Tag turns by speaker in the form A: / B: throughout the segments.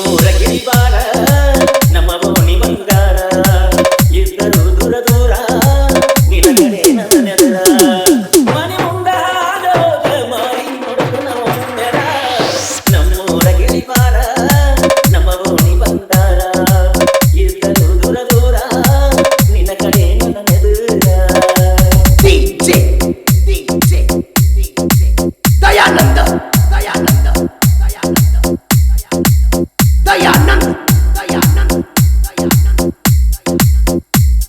A: ಮೂರಗಿರಿ ಬಾರ ನಮ್ಮ ಓಣಿ ಬಂಗಾರ ಇದ್ದರು ದೂರ ದೂರ ನಿಲಗಡೆ ನಮನೆದರ ಮನೆ ಮುಂದ ಹಾಡೋಗ ಮಾರಿ
B: ನೋಡೋಣ ನಮ್ಮೂರಗಿರಿ ಬಾರ dayanan dayanan dayanan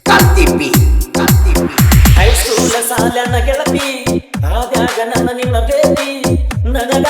B: ಕಲ್ತಿಪಿ ಕಲ್ತಿಪಿ
A: ಹೈಸ್ಕೂಲ ಸಾಲನ ಗೆಳತಿ ಆದ್ಯಾಗ ನನ್ನ ನಿನ್ನ ಭೇಟಿ ನನಗ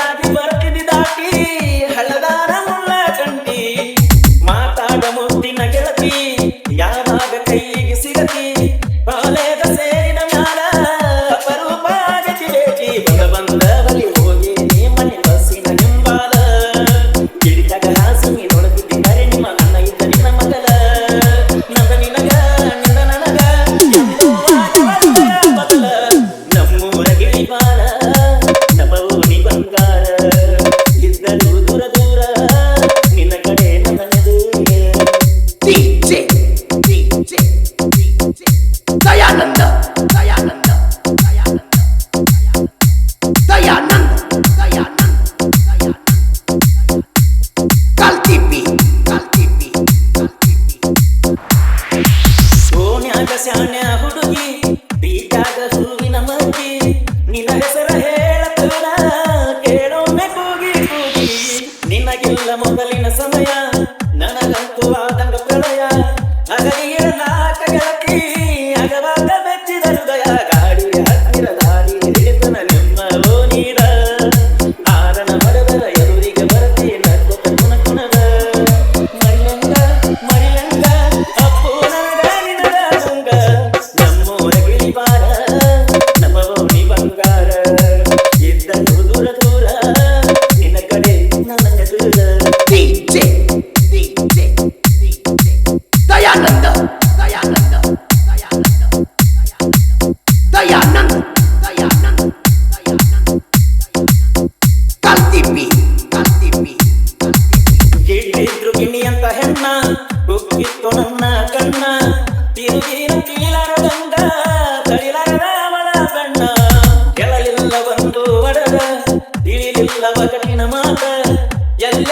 A: ಸಮಯ. ಗಿಣಿ ಅಂತ ಹೆಣ್ಣ ಕುಕ್ಕಿತ್ತು ನನ್ನ ಕಣ್ಣ ತಿರುಗಿನ ಕೀಲಾರ ಗಂಡ ತಳಿಲಾರ ರಾಮನ ಬಣ್ಣ ಗೆಳಲಿಲ್ಲ ಒಂದು ಒಡದ ತಿಳಿಲಿಲ್ಲವ ಕಠಿಣ ಮಾತ ಎಲ್ಲ